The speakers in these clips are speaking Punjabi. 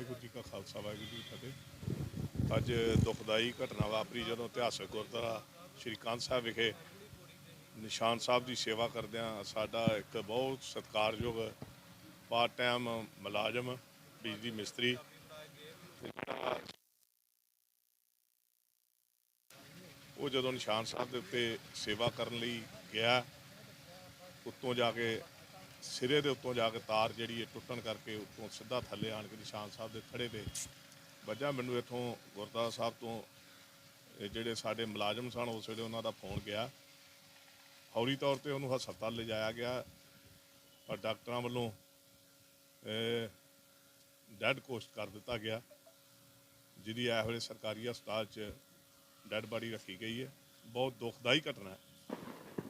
ਵਾਹਿਗੁਰੂ ਜੀ ਕਾ ਖਾਲਸਾ, ਵਾਹਿਗੁਰੂ ਜੀ ਕੀ ਫਤਿਹ। ਅੱਜ ਦੁਖਦਾਈ ਘਟਨਾ ਵਾਪਰੀ ਜਦੋਂ ਇਤਿਹਾਸਕ ਗੁਰਦੁਆਰਾ ਸ਼੍ਰੀ ਕੰਧ ਸਾਹਿਬ ਵਿਖੇ ਨਿਸ਼ਾਨ ਸਾਹਿਬ ਦੀ ਸੇਵਾ ਕਰਦਿਆਂ ਸਾਡਾ ਇੱਕ ਬਹੁਤ ਸਤਿਕਾਰਯੋਗ ਪਾਰਟ ਟਾਈਮ ਮੁਲਾਜ਼ਮ, ਬਿਜਲੀ ਮਿਸਤਰੀ, ਉਹ ਜਦੋਂ ਨਿਸ਼ਾਨ ਸਾਹਿਬ ਦੇ ਉੱਤੇ ਸੇਵਾ ਕਰਨ ਲਈ ਗਿਆ, ਉੱਤੋਂ ਜਾ ਕੇ ਸਿਰੇ ਦੇ ਉੱਤੋਂ ਜਾ ਕੇ ਤਾਰ ਜਿਹੜੀ ਹੈ ਟੁੱਟਣ ਕਰਕੇ ਉੱਤੋਂ ਸਿੱਧਾ ਥੱਲੇ ਆਣ ਕੇ ਨਿਸ਼ਾਨ ਸਾਹਿਬ ਦੇ ਥੜੇ ਤੇ ਵੱਜਾ। ਮੈਨੂੰ ਇੱਥੋਂ ਗੁਰਦੁਆਰਾ ਸਾਹਿਬ ਤੋਂ ਇਹ ਜਿਹੜੇ ਸਾਡੇ ਮੁਲਾਜ਼ਮ ਸਨ, ਉਸ ਵੇਲੇ ਉਹਨਾਂ ਦਾ ਫੋਨ ਗਿਆ। ਫੌਰੀ ਤੌਰ ਤੇ ਉਹਨੂੰ ਹਸਪਤਾਲ ਲਿਜਾਇਆ ਗਿਆ। ਪਰ ਡਾਕਟਰਾਂ ਵੱਲੋਂ ਡੈਡ ਕੋਸਟ ਕਰ ਦਿੱਤਾ ਗਿਆ, ਜਿਹਦੀ ਇਸ ਵੇਲੇ ਸਰਕਾਰੀ ਹਸਪਤਾਲ 'ਚ ਡੈਡ ਬਾਡੀ ਰੱਖੀ ਗਈ ਹੈ। ਬਹੁਤ ਦੁਖਦਾਈ ਘਟਨਾ ਹੈ।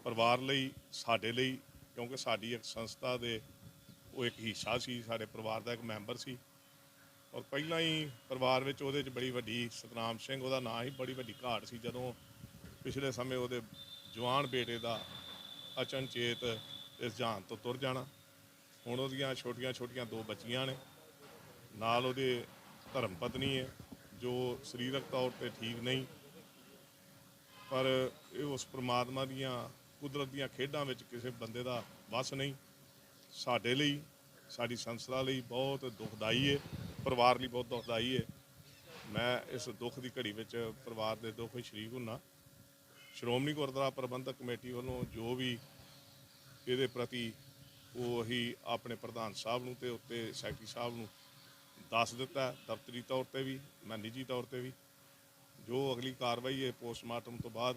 ਪਰਿਵਾਰ ਲਈ, ਸਾਡੇ ਲਈ ਕਿਉਂਕਿ ਸਾਡੀ ਇੱਕ ਸੰਸਥਾ ਦੇ ਉਹ ਇੱਕ ਹਿੱਸਾ ਸੀ, ਸਾਡੇ ਪਰਿਵਾਰ ਦਾ ਇੱਕ ਮੈਂਬਰ ਸੀ। ਔਰ ਪਹਿਲਾਂ ਹੀ ਪਰਿਵਾਰ ਵਿੱਚ ਉਹਦੇ 'ਚ ਬੜੀ ਵੱਡੀ ਸਤਨਾਮ ਸਿੰਘ, ਉਹਦਾ ਨਾਂ ਹੀ ਬੜੀ ਵੱਡੀ ਘਾਟ ਸੀ। ਜਦੋਂ ਪਿਛਲੇ ਸਮੇਂ ਉਹਦੇ ਜਵਾਨ ਬੇਟੇ ਦਾ ਅਚਨਚੇਤ ਇਸ ਜਾਨ ਤੋਂ ਤੁਰ ਜਾਣਾ, ਹੁਣ ਉਹਦੀਆਂ ਛੋਟੀਆਂ ਛੋਟੀਆਂ ਦੋ ਬੱਚੀਆਂ ਨੇ। ਨਾਲ ਉਹਦੇ ਧਰਮ ਪਤਨੀ ਹੈ, ਜੋ ਸਰੀਰਕ ਤੌਰ ਤੇ ਠੀਕ ਨਹੀਂ, ਪਰ ਇਹ ਉਸ ਪ੍ਰਮਾਤਮਾ ਦੀਆਂ ਕੁਦਰਤ ਦੀਆਂ ਖੇਡਾਂ ਵਿੱਚ ਕਿਸੇ ਬੰਦੇ ਦਾ ਵਸ ਨਹੀਂ। ਸਾਡੇ ਲਈ, ਸਾਡੀ ਸੰਸਥਾ ਲਈ ਬਹੁਤ ਦੁਖਦਾਈ ਹੈ ਪਰਿਵਾਰ ਲਈ ਬਹੁਤ ਦੁਖਦਾਈ ਹੈ ਮੈਂ ਇਸ ਦੁੱਖ ਦੀ ਘੜੀ ਵਿੱਚ ਪਰਿਵਾਰ ਦੇ ਦੁੱਖ ਵਿੱਚ ਸ਼ਰੀਕ ਹੁੰਨਾ। ਸ਼੍ਰੋਮਣੀ ਗੁਰਦੁਆਰਾ ਪ੍ਰਬੰਧਕ ਕਮੇਟੀ ਵੱਲੋਂ ਜੋ ਵੀ ਇਹਦੇ ਪ੍ਰਤੀ ਉਹ ਹੀ ਆਪਣੇ ਪ੍ਰਧਾਨ ਸਾਹਿਬ ਨੂੰ ਤੇ ਉੱਤੇ ਸੈਕਟਰੀ ਸਾਹਿਬ ਨੂੰ ਦੱਸ ਦਿੱਤਾ, ਦਫ਼ਤਰੀ ਤੌਰ ਤੇ ਵੀ ਮੈਂ ਨਿੱਜੀ ਤੌਰ ਤੇ ਵੀ। ਜੋ ਅਗਲੀ ਕਾਰਵਾਈ ਹੈ ਪੋਸਟਮਾਰਟਮ ਤੋਂ ਬਾਅਦ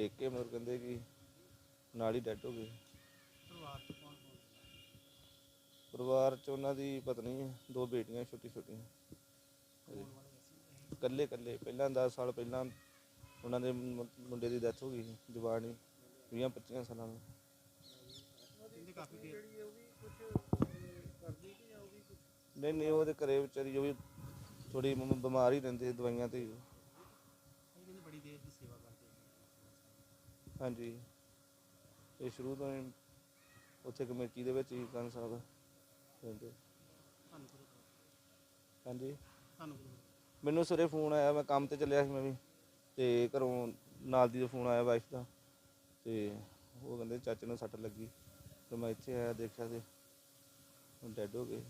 ਦੇਖ ਕੇ ਮੇਰੇ ਕਹਿੰਦੇ ਕਿ ਨਾਲ ਹੀ ਡੈਡ ਹੋ ਗਏ। ਪਰਿਵਾਰ ਚ ਉਹਨਾਂ ਦੀ ਪਤਨੀ ਹੈ, ਦੋ ਬੇਟੀਆਂ ਛੋਟੀ ਛੋਟੀਆਂ ਇਕੱਲੇ ਇਕੱਲੇ, ਪਹਿਲਾਂ 10 ਸਾਲ ਪਹਿਲਾਂ ਉਹਨਾਂ ਦੇ ਮੁ- ਮੁੰਡੇ ਦੀ ਡੈਥ ਹੋ ਗਈ ਸੀ, ਜਵਾਨੀ 20 25 ਸਾਲਾਂ ਦਾ। ਨਹੀਂ ਨਹੀਂ ਉਹਦੇ ਘਰੇ ਵਿਚਾਰੀ ਉਹ ਵੀ ਥੋੜੀ ਬਿਮਾਰ ਹੀ ਰਹਿੰਦੇ ਦਵਾਈਆਂ ਤੇ। ਹੀ। ਬੜੀ ਦੇਰ ਦੀ ਸੇਵਾ ਕਰਦੇ ਹਾਂਜੀ। ਇਹ ਸ਼ੁਰੂ ਤੋਂ ਹੀ ਉੱਥੇ ਕਮੇਟੀ ਦੇ ਵਿੱਚ ਹੀ ਕੰਨ ਸਾਹਿਬ ਰਹਿੰਦੇ। ਤੁਹਾਨੂੰ ਗੁਰੂ ਹਾਂਜੀ। ਤੁਹਾਨੂੰ ਗੁਰੂ ਮੈਨੂੰ ਸਵੇਰੇ ਫੋਨ ਆਇਆ, ਮੈਂ ਕੰਮ ਤੇ ਚੱਲਿਆ ਸੀ ਮੈਂ ਵੀ। ਤੇ ਘਰੋਂ ਨਾਲ ਦੀ ਦਾ ਫੋਨ ਆਇਆ ਵਾਈਫ ਦਾ। ਤੇ ਉਹ ਕਹਿੰਦੇ ਚਾਚੇ ਨੂੰ ਸੱਟ ਲੱਗੀ। ਤੇ ਮੈਂ ਇੱਥੇ ਆਇਆ ਦੇਖਿਆ ਤੇ ਡੈੱਡ ਹੋ ਗਏ।